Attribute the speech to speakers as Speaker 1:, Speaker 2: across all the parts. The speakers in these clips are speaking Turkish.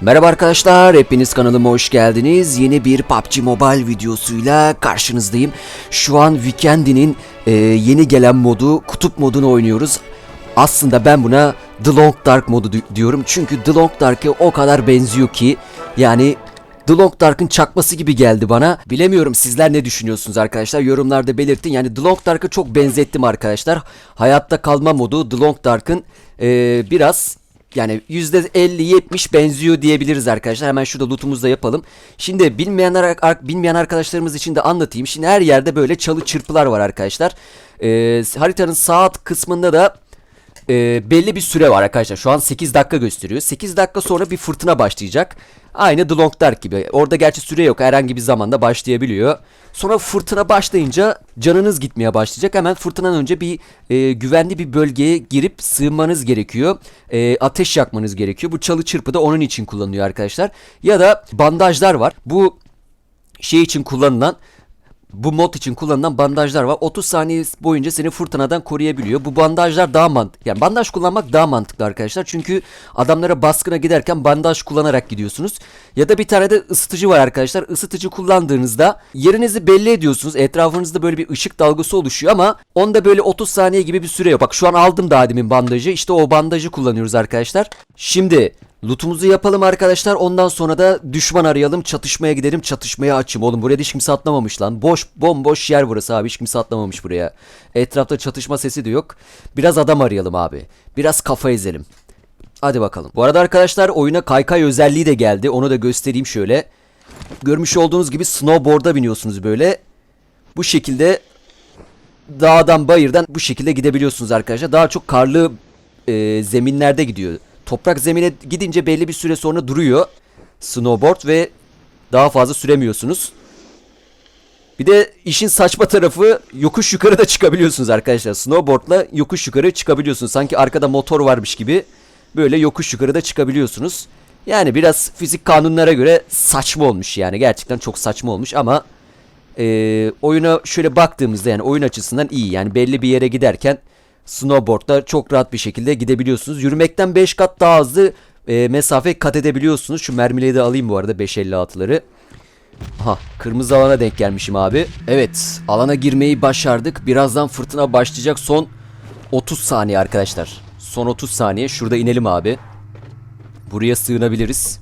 Speaker 1: Merhaba arkadaşlar, hepiniz kanalıma hoş geldiniz. Yeni bir PUBG Mobile videosuyla karşınızdayım. Şu an Weekend'inin e, yeni gelen modu, kutup modunu oynuyoruz. Aslında ben buna The Long Dark modu di- diyorum. Çünkü The Long Dark'e o kadar benziyor ki yani The Long Dark'ın çakması gibi geldi bana. Bilemiyorum sizler ne düşünüyorsunuz arkadaşlar. Yorumlarda belirtin. Yani The Long Dark'a çok benzettim arkadaşlar. Hayatta kalma modu The Long Dark'ın e, biraz yani %50-70 benziyor diyebiliriz arkadaşlar. Hemen şurada lootumuzu da yapalım. Şimdi bilmeyen, bilmeyen arkadaşlarımız için de anlatayım. Şimdi her yerde böyle çalı çırpılar var arkadaşlar. Ee, haritanın sağ kısmında da e, belli bir süre var arkadaşlar. Şu an 8 dakika gösteriyor. 8 dakika sonra bir fırtına başlayacak. Aynı The Long Dark gibi. Orada gerçi süre yok. Herhangi bir zamanda başlayabiliyor. Sonra fırtına başlayınca canınız gitmeye başlayacak. Hemen fırtınadan önce bir e, güvenli bir bölgeye girip sığınmanız gerekiyor. E, ateş yakmanız gerekiyor. Bu çalı çırpı da onun için kullanılıyor arkadaşlar. Ya da bandajlar var. Bu şey için kullanılan bu mod için kullanılan bandajlar var. 30 saniye boyunca seni fırtınadan koruyabiliyor. Bu bandajlar daha mantıklı. Yani bandaj kullanmak daha mantıklı arkadaşlar. Çünkü adamlara baskına giderken bandaj kullanarak gidiyorsunuz. Ya da bir tane de ısıtıcı var arkadaşlar. Isıtıcı kullandığınızda yerinizi belli ediyorsunuz. Etrafınızda böyle bir ışık dalgası oluşuyor ama onda böyle 30 saniye gibi bir süre yok. Bak şu an aldım daha demin bandajı. İşte o bandajı kullanıyoruz arkadaşlar. Şimdi Lootumuzu yapalım arkadaşlar. Ondan sonra da düşman arayalım. Çatışmaya gidelim. Çatışmaya açım. Oğlum buraya hiç kimse atlamamış lan. Boş bomboş yer burası abi. Hiç kimse atlamamış buraya. Etrafta çatışma sesi de yok. Biraz adam arayalım abi. Biraz kafa ezelim. Hadi bakalım. Bu arada arkadaşlar oyuna kaykay özelliği de geldi. Onu da göstereyim şöyle. Görmüş olduğunuz gibi snowboard'a biniyorsunuz böyle. Bu şekilde dağdan bayırdan bu şekilde gidebiliyorsunuz arkadaşlar. Daha çok karlı e, zeminlerde gidiyor. Toprak zemine gidince belli bir süre sonra duruyor snowboard ve daha fazla süremiyorsunuz. Bir de işin saçma tarafı yokuş yukarı da çıkabiliyorsunuz arkadaşlar. Snowboard'la yokuş yukarı çıkabiliyorsunuz. Sanki arkada motor varmış gibi böyle yokuş yukarı da çıkabiliyorsunuz. Yani biraz fizik kanunlara göre saçma olmuş yani. Gerçekten çok saçma olmuş ama e, oyuna şöyle baktığımızda yani oyun açısından iyi. Yani belli bir yere giderken snowboardla çok rahat bir şekilde gidebiliyorsunuz. Yürümekten 5 kat daha hızlı e, mesafe kat edebiliyorsunuz. Şu mermileri de alayım bu arada 5.56'ları. Aha kırmızı alana denk gelmişim abi. Evet alana girmeyi başardık. Birazdan fırtına başlayacak. Son 30 saniye arkadaşlar. Son 30 saniye. Şurada inelim abi. Buraya sığınabiliriz.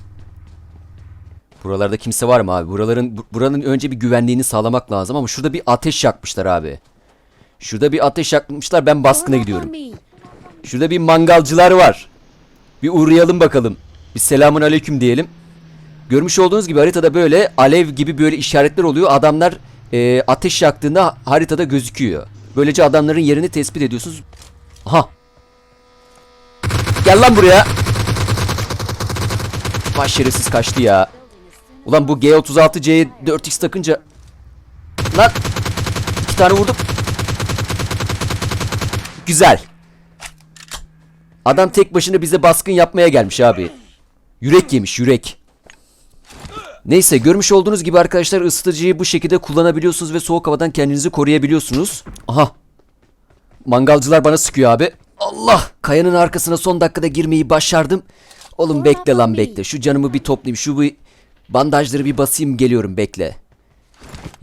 Speaker 1: Buralarda kimse var mı abi? Buraların bu- buranın önce bir güvenliğini sağlamak lazım ama şurada bir ateş yakmışlar abi. Şurada bir ateş yakmışlar. Ben baskına gidiyorum. Şurada bir mangalcılar var. Bir uğrayalım bakalım. Bir selamun aleyküm diyelim. Görmüş olduğunuz gibi haritada böyle alev gibi böyle işaretler oluyor. Adamlar e, ateş yaktığında haritada gözüküyor. Böylece adamların yerini tespit ediyorsunuz. Aha. Gel lan buraya. Vay şerefsiz kaçtı ya. Ulan bu G36C'ye 4x takınca... Lan. iki tane vurdum. Güzel. Adam tek başına bize baskın yapmaya gelmiş abi. Yürek yemiş yürek. Neyse görmüş olduğunuz gibi arkadaşlar ısıtıcıyı bu şekilde kullanabiliyorsunuz ve soğuk havadan kendinizi koruyabiliyorsunuz. Aha. Mangalcılar bana sıkıyor abi. Allah! Kayanın arkasına son dakikada girmeyi başardım. Oğlum bekle lan bekle. Şu canımı bir toplayayım. Şu bir bandajları bir basayım geliyorum bekle.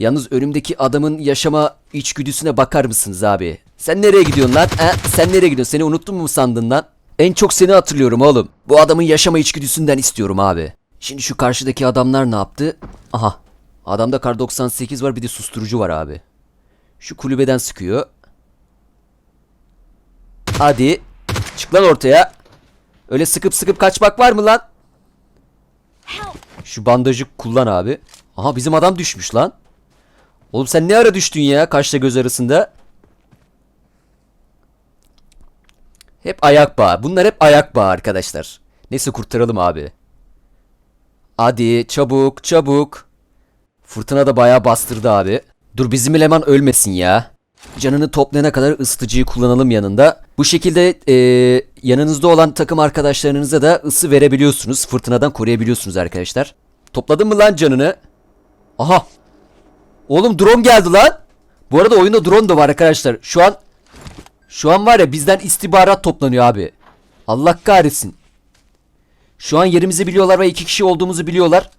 Speaker 1: Yalnız önümdeki adamın yaşama içgüdüsüne bakar mısınız abi? Sen nereye gidiyorsun lan? He? Sen nereye gidiyorsun? Seni unuttun mu sandın lan? En çok seni hatırlıyorum oğlum. Bu adamın yaşama içgüdüsünden istiyorum abi. Şimdi şu karşıdaki adamlar ne yaptı? Aha. Adamda kar 98 var bir de susturucu var abi. Şu kulübeden sıkıyor. Hadi. Çık lan ortaya. Öyle sıkıp sıkıp kaçmak var mı lan? Şu bandajı kullan abi. Aha bizim adam düşmüş lan. Oğlum sen ne ara düştün ya kaşla göz arasında? Hep ayak bağı. Bunlar hep ayak bağı arkadaşlar. Neyse kurtaralım abi. Hadi çabuk çabuk. Fırtına da bayağı bastırdı abi. Dur bizim eleman ölmesin ya. Canını toplayana kadar ısıtıcıyı kullanalım yanında. Bu şekilde eee, yanınızda olan takım arkadaşlarınıza da ısı verebiliyorsunuz. Fırtınadan koruyabiliyorsunuz arkadaşlar. Topladın mı lan canını? Aha. Oğlum drone geldi lan. Bu arada oyunda drone da var arkadaşlar. Şu an şu an var ya bizden istihbarat toplanıyor abi. Allah kahretsin. Şu an yerimizi biliyorlar ve iki kişi olduğumuzu biliyorlar.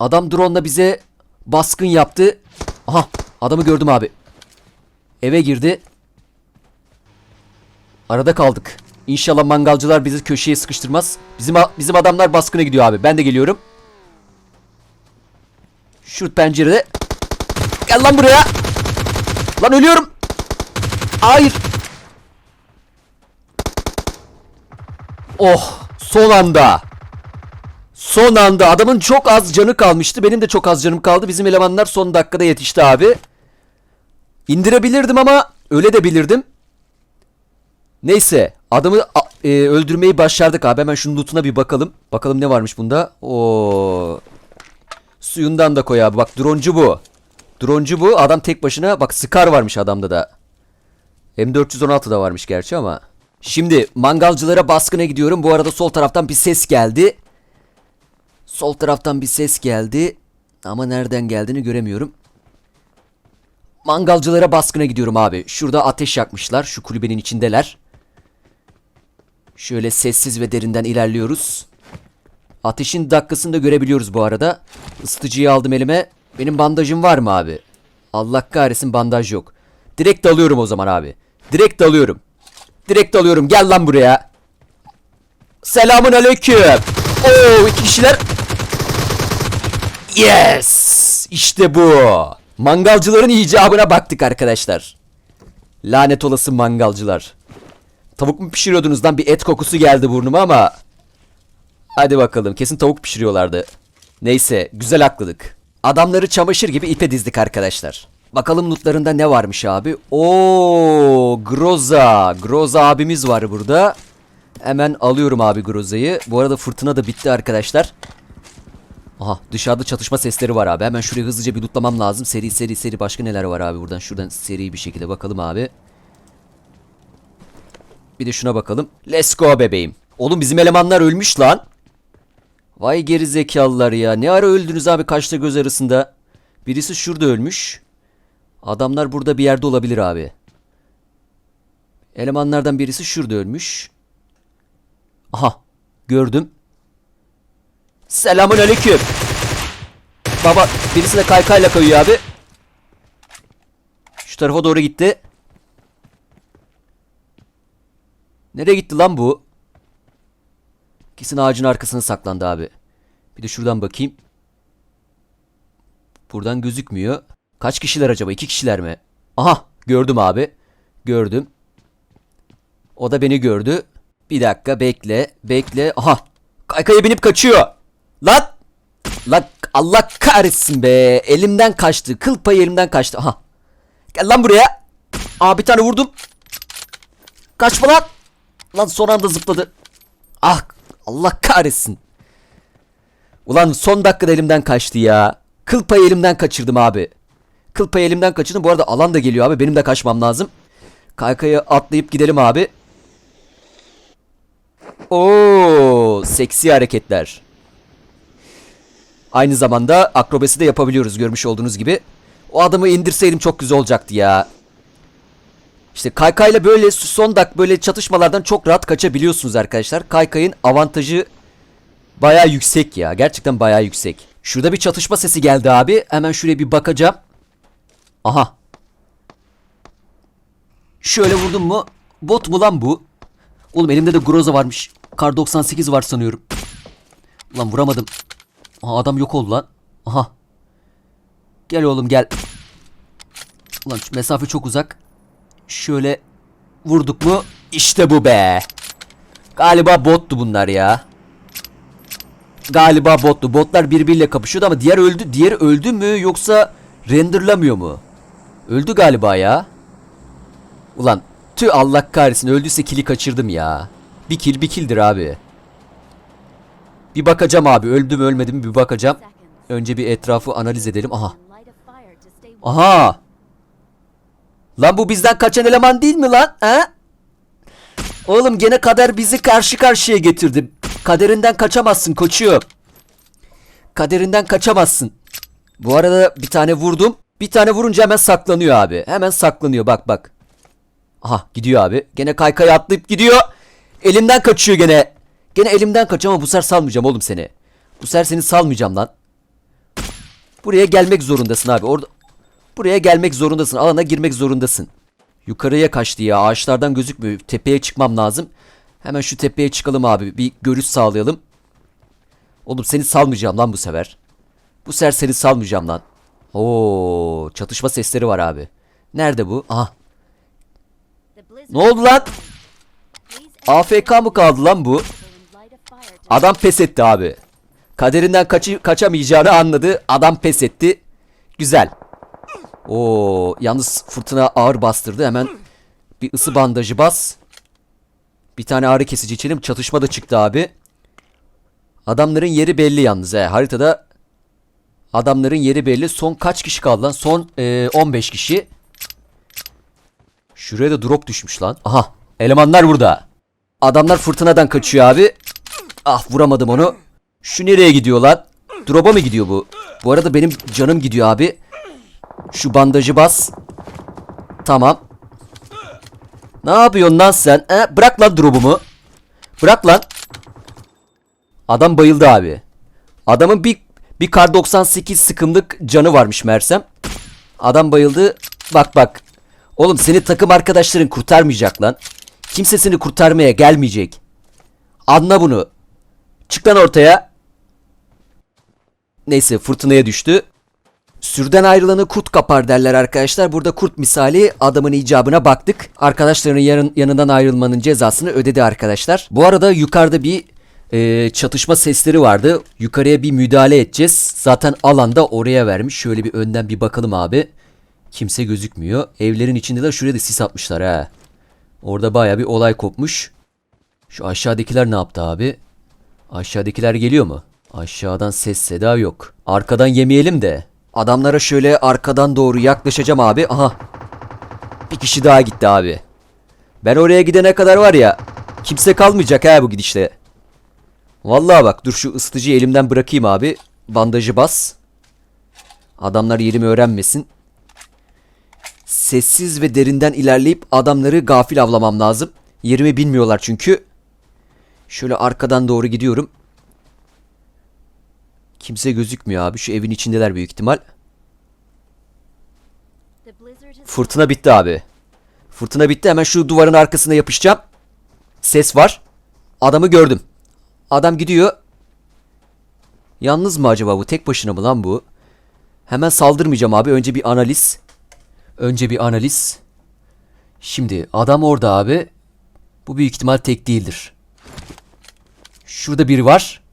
Speaker 1: Adam drone'la bize baskın yaptı. Aha adamı gördüm abi. Eve girdi. Arada kaldık. İnşallah mangalcılar bizi köşeye sıkıştırmaz. Bizim bizim adamlar baskına gidiyor abi. Ben de geliyorum. Şu pencerede. Gel lan buraya. Lan ölüyorum. Hayır. Oh son anda. Son anda adamın çok az canı kalmıştı. Benim de çok az canım kaldı. Bizim elemanlar son dakikada yetişti abi. İndirebilirdim ama öyle de bilirdim. Neyse adamı e, öldürmeyi başardık abi. Hemen şunun lootuna bir bakalım. Bakalım ne varmış bunda. Oo. Suyundan da koy abi. Bak droncu bu. Droncu bu. Adam tek başına. Bak Scar varmış adamda da. M416 da varmış gerçi ama. Şimdi mangalcılara baskına gidiyorum. Bu arada sol taraftan bir ses geldi. Sol taraftan bir ses geldi. Ama nereden geldiğini göremiyorum. Mangalcılara baskına gidiyorum abi. Şurada ateş yakmışlar. Şu kulübenin içindeler. Şöyle sessiz ve derinden ilerliyoruz. Ateşin dakikasını da görebiliyoruz bu arada. Isıtıcıyı aldım elime. Benim bandajım var mı abi? Allah kahretsin bandaj yok. Direkt dalıyorum o zaman abi. Direkt dalıyorum. Direkt dalıyorum. Gel lan buraya. Selamun aleyküm. Oo iki kişiler. Yes. İşte bu. Mangalcıların icabına baktık arkadaşlar. Lanet olası mangalcılar. Tavuk mu pişiriyordunuz lan? Bir et kokusu geldi burnuma ama. Hadi bakalım. Kesin tavuk pişiriyorlardı. Neyse. Güzel akladık. Adamları çamaşır gibi ipe dizdik arkadaşlar. Bakalım lootlarında ne varmış abi. Oo, Groza. Groza abimiz var burada. Hemen alıyorum abi Groza'yı. Bu arada fırtına da bitti arkadaşlar. Aha dışarıda çatışma sesleri var abi. Hemen şuraya hızlıca bir lootlamam lazım. Seri seri seri başka neler var abi buradan. Şuradan seri bir şekilde bakalım abi. Bir de şuna bakalım. Let's go bebeğim. Oğlum bizim elemanlar ölmüş lan. Vay geri zekalılar ya. Ne ara öldünüz abi kaçta göz arasında. Birisi şurada ölmüş. Adamlar burada bir yerde olabilir abi. Elemanlardan birisi şurada ölmüş. Aha gördüm. Selamun aleyküm. Baba birisi de kaykayla kayıyor abi. Şu tarafa doğru gitti. Nereye gitti lan bu? Kesin ağacın arkasına saklandı abi. Bir de şuradan bakayım. Buradan gözükmüyor. Kaç kişiler acaba? İki kişiler mi? Aha gördüm abi. Gördüm. O da beni gördü. Bir dakika bekle. Bekle. Aha. Kaykaya binip kaçıyor. Lan. Lan Allah kahretsin be. Elimden kaçtı. Kıl payı elimden kaçtı. Aha. Gel lan buraya. Aa bir tane vurdum. Kaçma lan. Lan son anda zıpladı. Ah Allah kahretsin. Ulan son dakikada elimden kaçtı ya. Kıl payı elimden kaçırdım abi. Kıl payı elimden kaçırdım. Bu arada alan da geliyor abi. Benim de kaçmam lazım. Kaykayı atlayıp gidelim abi. Oo, seksi hareketler. Aynı zamanda akrobasi de yapabiliyoruz görmüş olduğunuz gibi. O adamı indirseydim çok güzel olacaktı ya. İşte kaykayla böyle son dak böyle çatışmalardan çok rahat kaçabiliyorsunuz arkadaşlar. Kaykayın avantajı baya yüksek ya. Gerçekten baya yüksek. Şurada bir çatışma sesi geldi abi. Hemen şuraya bir bakacağım. Aha. Şöyle vurdum mu? Bot mu lan bu? Oğlum elimde de Groza varmış. Kar 98 var sanıyorum. Ulan vuramadım. Aha adam yok oldu lan. Aha. Gel oğlum gel. Ulan şu mesafe çok uzak. Şöyle vurduk mu? İşte bu be. Galiba bottu bunlar ya. Galiba bottu. Botlar birbiriyle kapışıyordu ama diğer öldü. Diğer öldü mü yoksa renderlamıyor mu? Öldü galiba ya. Ulan tüh Allah kahretsin öldüyse kili kaçırdım ya. Bir kill bir killdir abi. Bir bakacağım abi öldü mü ölmedi mi bir bakacağım. Önce bir etrafı analiz edelim. Aha. Aha. Lan bu bizden kaçan eleman değil mi lan? Ha? Oğlum gene kader bizi karşı karşıya getirdi. Kaderinden kaçamazsın koçuyor. Kaderinden kaçamazsın. Bu arada bir tane vurdum. Bir tane vurunca hemen saklanıyor abi. Hemen saklanıyor bak bak. Aha gidiyor abi. Gene kaykaya atlayıp gidiyor. Elimden kaçıyor gene. Gene elimden kaç ama bu sefer salmayacağım oğlum seni. Bu sefer seni salmayacağım lan. Buraya gelmek zorundasın abi. Orada Buraya gelmek zorundasın. Alana girmek zorundasın. Yukarıya kaçtı ya. Ağaçlardan gözükmüyor. Tepeye çıkmam lazım. Hemen şu tepeye çıkalım abi. Bir görüş sağlayalım. Oğlum seni salmayacağım lan bu sefer. Bu sefer seni salmayacağım lan. Oo, çatışma sesleri var abi. Nerede bu? Aha. Ne oldu lan? AFK mı kaldı lan bu? Adam pes etti abi. Kaderinden kaçı, kaçamayacağını anladı. Adam pes etti. Güzel. Oo, yalnız fırtına ağır bastırdı. Hemen bir ısı bandajı bas. Bir tane ağrı kesici içelim. Çatışma da çıktı abi. Adamların yeri belli yalnız he. Haritada adamların yeri belli. Son kaç kişi kaldı lan? Son e, 15 kişi. Şuraya da drop düşmüş lan. Aha. Elemanlar burada. Adamlar fırtınadan kaçıyor abi. Ah vuramadım onu. Şu nereye gidiyor lan? Drop'a mı gidiyor bu? Bu arada benim canım gidiyor abi. Şu bandajı bas. Tamam. Ne yapıyorsun lan sen? He? Bırak lan drop'umu. Bırak lan. Adam bayıldı abi. Adamın bir bir kar 98 sıkımlık canı varmış Mersem. Adam bayıldı. Bak bak. Oğlum seni takım arkadaşların kurtarmayacak lan. Kimse seni kurtarmaya gelmeyecek. Anla bunu. Çık lan ortaya. Neyse fırtınaya düştü. Sürden ayrılanı kurt kapar derler arkadaşlar. Burada kurt misali adamın icabına baktık. Arkadaşlarının yarın, yanından ayrılmanın cezasını ödedi arkadaşlar. Bu arada yukarıda bir e, çatışma sesleri vardı. Yukarıya bir müdahale edeceğiz. Zaten alanda oraya vermiş. Şöyle bir önden bir bakalım abi. Kimse gözükmüyor. Evlerin içinde de şuraya da sis atmışlar ha. Orada baya bir olay kopmuş. Şu aşağıdakiler ne yaptı abi? Aşağıdakiler geliyor mu? Aşağıdan ses seda yok. Arkadan yemeyelim de. Adamlara şöyle arkadan doğru yaklaşacağım abi. Aha. Bir kişi daha gitti abi. Ben oraya gidene kadar var ya. Kimse kalmayacak ha bu gidişle. Vallahi bak dur şu ısıtıcıyı elimden bırakayım abi. Bandajı bas. Adamlar yerimi öğrenmesin. Sessiz ve derinden ilerleyip adamları gafil avlamam lazım. Yerimi bilmiyorlar çünkü. Şöyle arkadan doğru gidiyorum. Kimse gözükmüyor abi. Şu evin içindeler büyük ihtimal. Fırtına bitti abi. Fırtına bitti. Hemen şu duvarın arkasına yapışacağım. Ses var. Adamı gördüm. Adam gidiyor. Yalnız mı acaba bu? Tek başına mı lan bu? Hemen saldırmayacağım abi. Önce bir analiz. Önce bir analiz. Şimdi adam orada abi. Bu büyük ihtimal tek değildir. Şurada biri var.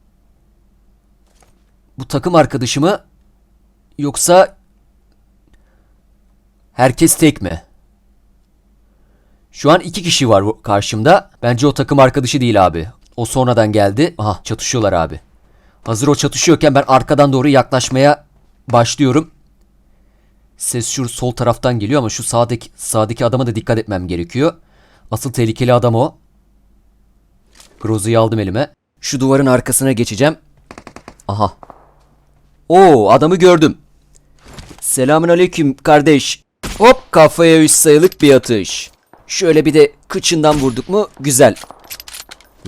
Speaker 1: Bu takım arkadaşı mı? Yoksa herkes tek mi? Şu an iki kişi var karşımda. Bence o takım arkadaşı değil abi. O sonradan geldi. Aha çatışıyorlar abi. Hazır o çatışıyorken ben arkadan doğru yaklaşmaya başlıyorum. Ses şu sol taraftan geliyor ama şu sağdaki sağdaki adama da dikkat etmem gerekiyor. Asıl tehlikeli adam o. Grozu'yu aldım elime. Şu duvarın arkasına geçeceğim. Aha. Oo adamı gördüm. Selamün aleyküm kardeş. Hop kafaya üç sayılık bir atış. Şöyle bir de kıçından vurduk mu güzel.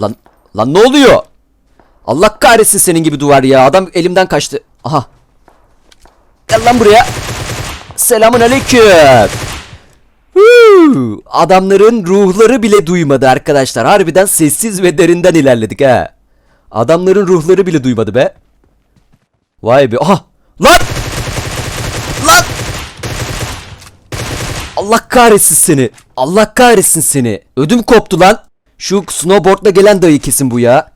Speaker 1: Lan lan ne oluyor? Allah kahretsin senin gibi duvar ya. Adam elimden kaçtı. Aha. Gel lan buraya. Selamun aleyküm. Huu, Adamların ruhları bile duymadı arkadaşlar. Harbiden sessiz ve derinden ilerledik ha. Adamların ruhları bile duymadı be. Vay be. Aha. Lan! Lan! Allah kahretsin seni. Allah kahretsin seni. Ödüm koptu lan. Şu snowboardla gelen dayı kesin bu ya.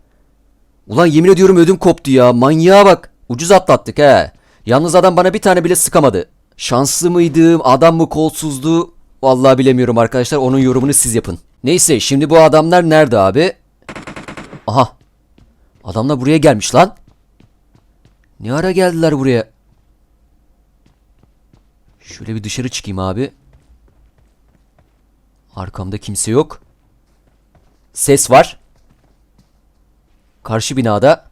Speaker 1: Ulan yemin ediyorum ödüm koptu ya. Manyağa bak. Ucuz atlattık he. Yalnız adam bana bir tane bile sıkamadı. Şanslı mıydım? Adam mı kolsuzdu? Vallahi bilemiyorum arkadaşlar. Onun yorumunu siz yapın. Neyse şimdi bu adamlar nerede abi? Aha. Adamlar buraya gelmiş lan. Ne ara geldiler buraya? Şöyle bir dışarı çıkayım abi. Arkamda kimse yok. Ses var. Karşı binada.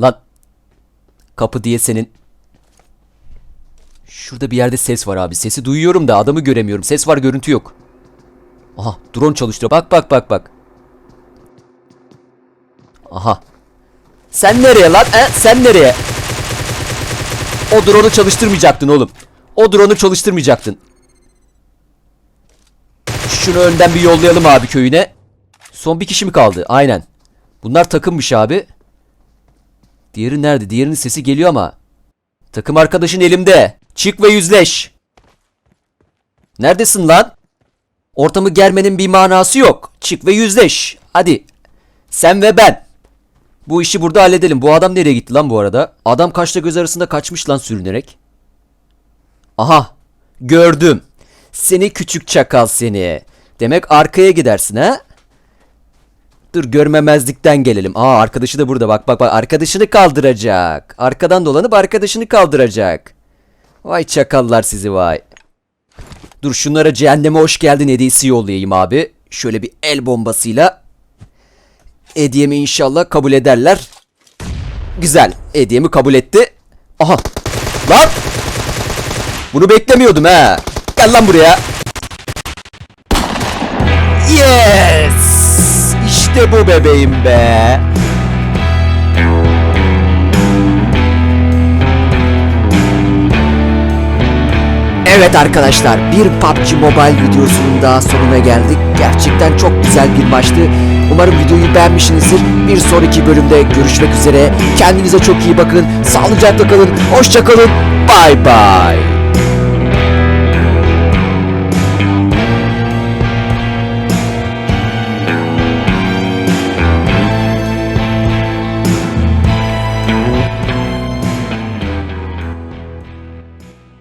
Speaker 1: Lan. Kapı diye senin. Şurada bir yerde ses var abi. Sesi duyuyorum da adamı göremiyorum. Ses var görüntü yok. Aha drone çalıştırıyor. Bak bak bak bak. Aha. Sen nereye lan? He? Sen nereye? O drone'u çalıştırmayacaktın oğlum. O drone'u çalıştırmayacaktın. Şunu önden bir yollayalım abi köyüne. Son bir kişi mi kaldı? Aynen. Bunlar takımmış abi. Diğeri nerede? Diğerinin sesi geliyor ama. Takım arkadaşın elimde. Çık ve yüzleş. Neredesin lan? Ortamı germenin bir manası yok. Çık ve yüzleş. Hadi. Sen ve ben. Bu işi burada halledelim. Bu adam nereye gitti lan bu arada? Adam kaşla göz arasında kaçmış lan sürünerek. Aha. Gördüm. Seni küçük çakal seni. Demek arkaya gidersin ha? Dur görmemezlikten gelelim. Aa arkadaşı da burada bak bak bak arkadaşını kaldıracak. Arkadan dolanıp arkadaşını kaldıracak. Vay çakallar sizi vay. Dur şunlara cehenneme hoş geldin hediyesi yollayayım abi. Şöyle bir el bombasıyla. Hediyemi inşallah kabul ederler. Güzel. Hediyemi kabul etti. Aha. Lan. Bunu beklemiyordum ha. Gel lan buraya. Yes. İşte bu bebeğim be. Evet arkadaşlar bir PUBG Mobile videosunun daha sonuna geldik. Gerçekten çok güzel bir maçtı. Umarım videoyu beğenmişsinizdir. Bir sonraki bölümde görüşmek üzere. Kendinize çok iyi bakın. Sağlıcakla kalın. Hoşça kalın. Bay bay.